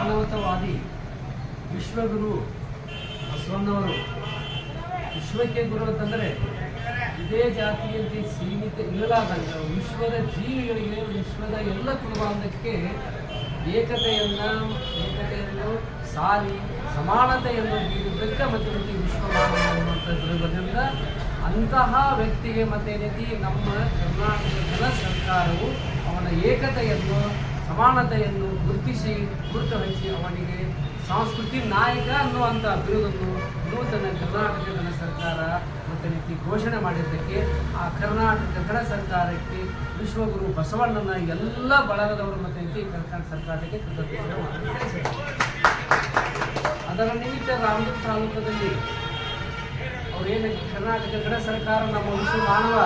ಮಾನವತಾವಾದಿ ವಿಶ್ವಗುರು ಬಸವಣ್ಣವರು. ವಿಶ್ವಕ್ಕೆ ಗುರು ಅಂತಂದರೆ ಇದೇ ಜಾತಿಯಲ್ಲಿ ಸೀಮಿತ ಇರಲಾರ್ದಂಗೆ ವಿಶ್ವದ ಜೀವಿಗಳಿಗೆ ವಿಶ್ವದ ಎಲ್ಲ ಕುಟುಂಬಕ್ಕೆ ಏಕತೆಯನ್ನು ಏಕತೆಯನ್ನು ಸಾರಿ, ಸಮಾನತೆಯನ್ನು ನೀಡಿದ್ದಕ್ಕೆ ಮತ್ತೆ ರೀತಿ ವಿಶ್ವ ಅನ್ನುವಂಥದ್ರಿಂದ ಅಂತಹ ವ್ಯಕ್ತಿಗೆ ಮತ್ತೆ ರೀತಿ ನಮ್ಮ ಕರ್ನಾಟಕದ ಸರ್ಕಾರವು ಅವನ ಏಕತೆಯನ್ನು ಸಮಾನತೆಯನ್ನು ಗುರುತಿಸಿ ಗುರುತು ಹಚ್ಚಿ ಅವನಿಗೆ ಸಂಸ್ಕೃತಿ ನಾಯಕ ಅನ್ನುವಂಥ ಬಿರುದನ್ನು ನೂತನ ಕರ್ನಾಟಕದ ಸರ್ಕಾರ ಮತ್ತು ರೀತಿ ಘೋಷಣೆ ಮಾಡಿದ್ದಕ್ಕೆ ಆ ಕರ್ನಾಟಕ ಕನ್ನಡ ಸರ್ಕಾರಕ್ಕೆ ವಿಶ್ವಗುರು ಬಸವಣ್ಣನ ಎಲ್ಲ ಬಳಗದವರು ಮತ್ತು ರೀತಿ ಕರ್ನಾಟಕ ಸರ್ಕಾರಕ್ಕೆ ಕೃತಜ್ಞತೆ ಅದರ ನಿಮಿತ್ತ ರಾಮದುರ್ಗ ತಾಲೂಕದಲ್ಲಿ ಅವರೇನು ಕರ್ನಾಟಕ ಕನ್ನಡ ಸರ್ಕಾರ ನಮ್ಮ ವಿಶ್ವ ಮಾನವ,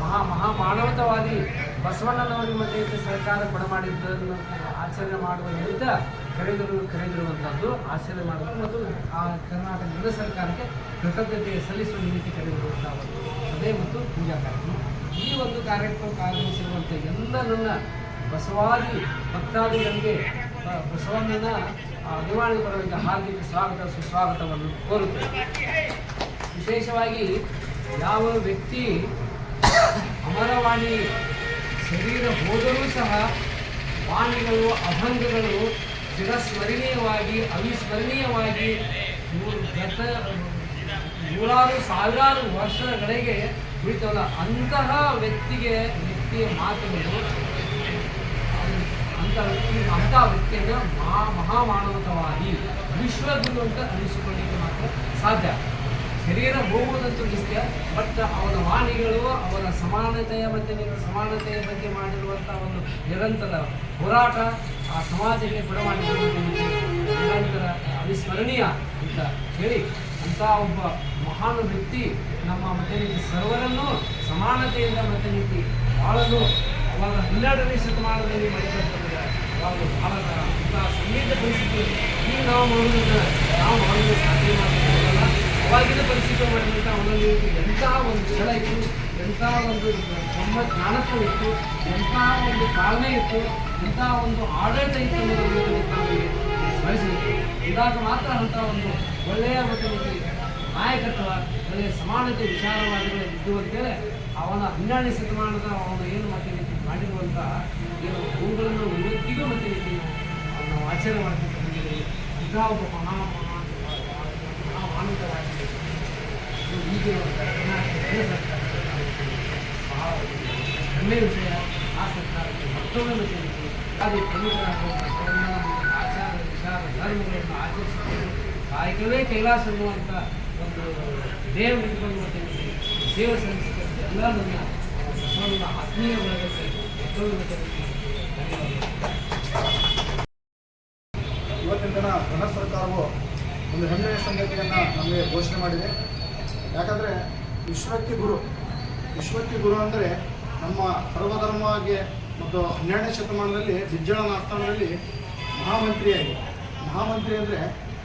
ಮಹಾ ಮಹಾ ಮಾನವತಾವಾದಿ ಬಸವಣ್ಣನವರಿಗೆ ಮತ್ತೆ ಸರ್ಕಾರ ಕೊಡಮಾಡಿದ್ದನ್ನು ಆಚರಣೆ ಮಾಡುವ ನಿಮಿತ್ತ ಕರೆದರು ಕರೆದಿರುವಂಥದ್ದು ಆಚರಣೆ ಮಾಡುವುದು ಮತ್ತು ಆ ಕರ್ನಾಟಕ ಕನ್ನಡ ಸರ್ಕಾರಕ್ಕೆ ಕೃತಜ್ಞತೆ ಸಲ್ಲಿಸುವ ನಿಮಿತ್ತ ಕರೆದಿರುವಂಥ ಅದೇ ಮತ್ತು ಪೂಜಾ ಕಾರ್ಯಕ್ರಮ. ಈ ಒಂದು ಕಾರ್ಯಕ್ರಮಕ್ಕೆ ಆಗಮಿಸಿರುವಂಥ ಎಲ್ಲ ನನ್ನ ಬಸವಾದಿ ಭಕ್ತಾದಿಗಳಿಗೆ ಬಸವಣ್ಣನ ಅಭಿಮಾನಿ ಬರುವಂಥ ಹಾರ್ದಿಕ ಸ್ವಾಗತ, ಸುಸ್ವಾಗತವನ್ನು ಕೋರುತ್ತೇನೆ. ವಿಶೇಷವಾಗಿ ಯಾವ ವ್ಯಕ್ತಿ ಅಮರವಾಣಿ ಶರೀರ ಹೋದರೂ ಸಹ ವಾಣಿಗಳು, ಅಭಂಗಗಳು ಚಿರಸ್ಮರಣೀಯವಾಗಿ, ಅವಿಸ್ಮರಣೀಯವಾಗಿ ಗತ ನೂರಾರು ಸಾವಿರಾರು ವರ್ಷಗಳಿಗೆ ಉಳಿತವಲ್ಲ. ಅಂತಹ ವ್ಯಕ್ತಿಗೆ ವ್ಯಕ್ತಿಯ ಮಾತುಗಳು ಅಂತ ವ್ಯಕ್ತಿ ಅಂತಹ ವ್ಯಕ್ತಿಯನ್ನು ಮಹಾ ಮಾನವತವಾಗಿ ವಿಶ್ವಗುರು ಅಂತ ಅನಿಸಿಕೊಳ್ಳಿಕ್ಕೆ ಮಾತ್ರ ಸಾಧ್ಯ. ಶರೀರ ಹೋಗುವುದಂತೂ ನಿಶ್ಚಯ ಬಟ್ ಅವನ ವಾಣಿಗಳು ಅವನ ಸಮಾನತೆಯ ಮತ್ತು ನೀನು ಸಮಾನತೆಯ ಬಗ್ಗೆ ಮಾಡಿರುವಂಥ ಒಂದು ನಿರಂತರ ಹೋರಾಟ ಆ ಸಮಾಜಕ್ಕೆ ಬಡವಾಣಿಗಳು ನಿರಂತರ ಅವಿಸ್ಮರಣೀಯ ಅಂತ ಹೇಳಿ ಅಂಥ ಒಬ್ಬ ಮಹಾನ್ ವ್ಯಕ್ತಿ ನಮ್ಮ ಮತ್ತೆ ನೀತಿ ಸರ್ವರನ್ನು ಸಮಾನತೆಯಿಂದ ಮತ್ತೆ ನೀತಿ ಬಾಳಲು ಅವರ ಹನ್ನೆರಡನೇ ಶತಮಾನದಲ್ಲಿ ಮಾಡಿದಂತಂದ್ರೆ ಅವಾಗ ಭಾರತ ಅಂತ ಸಂಗೀತ ಪರಿಸ್ಥಿತಿ ಈಗ ನಾವು ಮಾಡೋದನ್ನು ನಾವು ಮಾಡಲು ಸಾಧ್ಯ ಮಾಡೋದಿಲ್ಲ ಅವಾಗಿನ ಪರಿಸ್ಥಿತಿ ಮಾಡಿದಂಥ ಅವನಲ್ಲಿ ಎಂಥ ಒಂದು ಛಲ ಇತ್ತು, ಎಂಥ ಒಂದು ನಮ್ಮ ಜ್ಞಾನತ್ವ ಇತ್ತು, ಎಂಥ ಒಂದು ತಾಳ್ಮೆ ಇತ್ತು, ಎಂಥ ಒಂದು ಆಡಳಿತ ಇತ್ತು ಅನ್ನೋದನ್ನು ನಮಗೆ ಸ್ಮರಿಸಬೇಕು ಇದಾಗ ಮಾತ್ರ ಅಂಥ ಒಂದು ಒಳ್ಳೆಯ ಒಂದು ನಾಯಕತ್ವ, ಒಳ್ಳೆಯ ಸಮಾನತೆ, ವಿಚಾರವಾದಿಗಳು ಇದ್ದು ಅಂತೇಳಿ ಅವನ ಹನ್ನೆರಡನೇ ಶತಮಾನದ ಅವನು ಏನು ಮತ್ತೆ ಮಾಡಿರುವಂಥ ಏನು ಅವುಗಳನ್ನು ಇವತ್ತಿಗೂ ಮತ್ತೆ ನಾವು ನಾವು ಆಚರಣೆ ಮಾಡ್ತೀವಿ ಬಂದಿದ್ದೀವಿ ಇಂತಹ ಒಬ್ಬ ಮಹಾ ಮಹಾ ಮಹಾಮಾನವವಾಗಿ ಈಗಿನ ಕರ್ನಾಟಕ ಕೇಂದ್ರ ಸರ್ಕಾರ ಬಹಳ ಹೆಮ್ಮೆಯ ವಿಷಯ ಆಚಾರ ಧರ್ಮಗಳನ್ನು ಆಚರಿಸಿಕೊಂಡು ಕಾಯಕವೇ ಕೈಲಾಸ ಅನ್ನುವಂಥ ಒಂದು ದೇವ ಇಟ್ಕೊಂಡು ಮತ್ತೆ ರೀತಿ ಸೇವೆ ಎಲ್ಲ ನನ್ನ ಆತ್ಮೀಯ ರೀತಿ ಧನ್ಯವಾದಗಳು ಇವತ್ತಿನ ದಿನ ಸರ್ಕಾರವು ಒಂದು ಹೆಮ್ಮೆಯ ಸಂಗತಿಯನ್ನು ನಮಗೆ ಘೋಷಣೆ ಮಾಡಿದೆ. ಯಾಕಂದರೆ ವಿಶ್ವಕ್ಕೆ ಗುರು ವಿಶ್ವಕ್ಕೆ ಗುರು ಅಂದರೆ ನಮ್ಮ ಸರ್ವಧರ್ಮವಾಗಿ ಮತ್ತು ಹನ್ನೆರಡನೇ ಶತಮಾನದಲ್ಲಿ ಬಿಜ್ಜಳನ ಆಸ್ಥಾನದಲ್ಲಿ ಮಹಾಮಂತ್ರಿಯಾಗಿ. ಮಹಾಮಂತ್ರಿ ಅಂದರೆ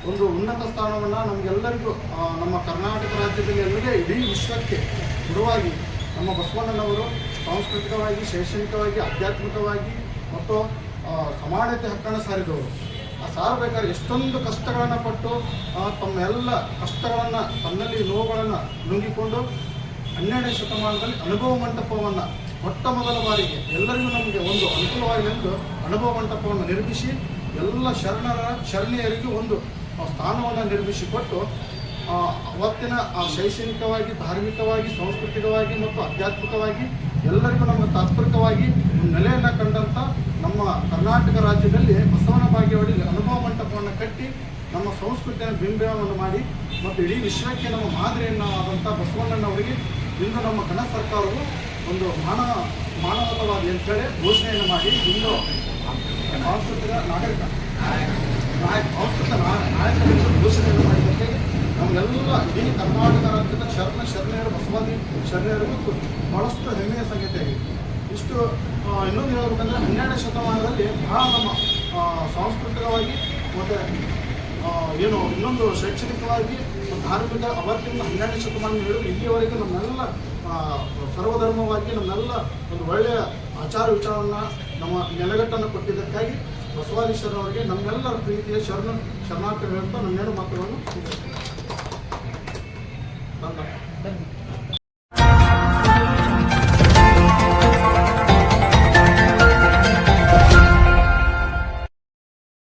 ಒಂದು ಉನ್ನತ ಸ್ಥಾನವನ್ನು ನಮಗೆಲ್ಲರಿಗೂ ನಮ್ಮ ಕರ್ನಾಟಕ ರಾಜ್ಯದಲ್ಲಿ ಎಲ್ಲದೇ ಇಡೀ ವಿಶ್ವಕ್ಕೆ ಗುರುವಾಗಿ ನಮ್ಮ ಬಸವಣ್ಣನವರು ಸಾಂಸ್ಕೃತಿಕವಾಗಿ, ಶೈಕ್ಷಣಿಕವಾಗಿ, ಆಧ್ಯಾತ್ಮಿಕವಾಗಿ ಮತ್ತು ಸಮಾನತೆ ಹಕ್ಕನ್ನು ಸಾರಿದವರು. ಸಾರಬೇಕಾದ್ರೆ ಎಷ್ಟೊಂದು ಕಷ್ಟಗಳನ್ನು ಪಟ್ಟು ತಮ್ಮೆಲ್ಲ ಕಷ್ಟಗಳನ್ನು, ತನ್ನಲ್ಲಿ ನೋವುಗಳನ್ನು ನುಂಗಿಕೊಂಡು ಹನ್ನೆರಡನೇ ಶತಮಾನದಲ್ಲಿ ಅನುಭವ ಮಂಟಪವನ್ನು ಮೊಟ್ಟ ಮೊದಲ ಬಾರಿಗೆ ಎಲ್ಲರಿಗೂ ನಮಗೆ ಒಂದು ಅನುಕೂಲವಾಗಲೆಂದು ಅನುಭವ ಮಂಟಪವನ್ನು ನಿರ್ಮಿಸಿ, ಎಲ್ಲ ಶರಣರ, ಶರಣೀಯರಿಗೂ ಒಂದು ಸ್ಥಾನವನ್ನು ನಿರ್ಮಿಸಿಕೊಟ್ಟು ಅವತ್ತಿನ ಆ ಶೈಕ್ಷಣಿಕವಾಗಿ, ಧಾರ್ಮಿಕವಾಗಿ, ಸಾಂಸ್ಕೃತಿಕವಾಗಿ ಮತ್ತು ಆಧ್ಯಾತ್ಮಿಕವಾಗಿ ಎಲ್ಲರಿಗೂ ನಮ್ಮ ತಾತ್ಪರಿಕವಾಗಿ ನೆಲೆಯನ್ನು ಕಂಡಂಥ ನಮ್ಮ ಕರ್ನಾಟಕ ರಾಜ್ಯದಲ್ಲಿ ಬಸವನ ಬಾಗೇವಾಡಿಯಲ್ಲಿ ಅನುಭವ ಮಂಟಪವನ್ನು ಕಟ್ಟಿ ನಮ್ಮ ಸಂಸ್ಕೃತಿಯನ್ನು ಬಿಂಬವನ್ನು ಮಾಡಿ ಮತ್ತು ಇಡೀ ವಿಶ್ವಕ್ಕೆ ನಮ್ಮ ಮಾದರಿಯನ್ನು ಆದಂಥ ಬಸವಣ್ಣನವರಿಗೆ ಇಂದು ನಮ್ಮ ಕನ್ನಡ ಸರ್ಕಾರವು ಒಂದು ಮಾನ ಮಾನವತವಾದಿ ಅಂತೇಳಿ ಘೋಷಣೆಯನ್ನು ಮಾಡಿ ಇಂದು ಸಾಂಸ್ಕೃತಿಕ ನಾಗರಿಕ ನಾಯಕ ನಾಯಕರಿಂದ ಘೋಷಣೆಯನ್ನು ಮಾಡಿದ್ದಕ್ಕೆ ನಮಗೆಲ್ಲ ಇಡೀ ಕರ್ನಾಟಕ ರಾಜ್ಯದ ಶರಣ ಶರಣೆಯರು, ಬಸವಾದಿ ಶರಣೆಯರು ಮತ್ತು ಭಾಳಷ್ಟು ಹೆಮ್ಮೆಯ ಸಂಗತಿಯಾಗಿದೆ ಇಷ್ಟು ಇನ್ನೊಂದು ಹೇಳ್ಬೇಕಂದ್ರೆ ಹನ್ನೆರಡನೇ ಶತಮಾನದಲ್ಲಿ ಬಹಳ ನಮ್ಮ ಸಾಂಸ್ಕೃತಿಕವಾಗಿ ಮತ್ತು ಏನು, ಇನ್ನೊಂದು ಶೈಕ್ಷಣಿಕವಾಗಿ ಧಾರ್ಮಿಕ ಅವತ್ತಿನ ಹನ್ನೆರಡನೇ ಶತಮಾನ ಹಿಡಿದು ಇಲ್ಲಿಯವರೆಗೆ ನಮ್ಮೆಲ್ಲ ಸರ್ವಧರ್ಮವಾಗಿ ನಮ್ಮೆಲ್ಲ ಒಂದು ಒಳ್ಳೆಯ ಆಚಾರ ವಿಚಾರವನ್ನು ನಮ್ಮ ನೆಲೆಗಟ್ಟನ್ನು ಕೊಟ್ಟಿದ್ದಕ್ಕಾಗಿ ಬಸವಾದೀಶ್ವರವರಿಗೆ ನಮ್ಮೆಲ್ಲರ ಪ್ರೀತಿಯ ಶರಣ ಶರಣಾರ್ಥಿ ಹೇಳ್ತಾ ನನ್ನೆರಡು ಮಾತುಗಳನ್ನು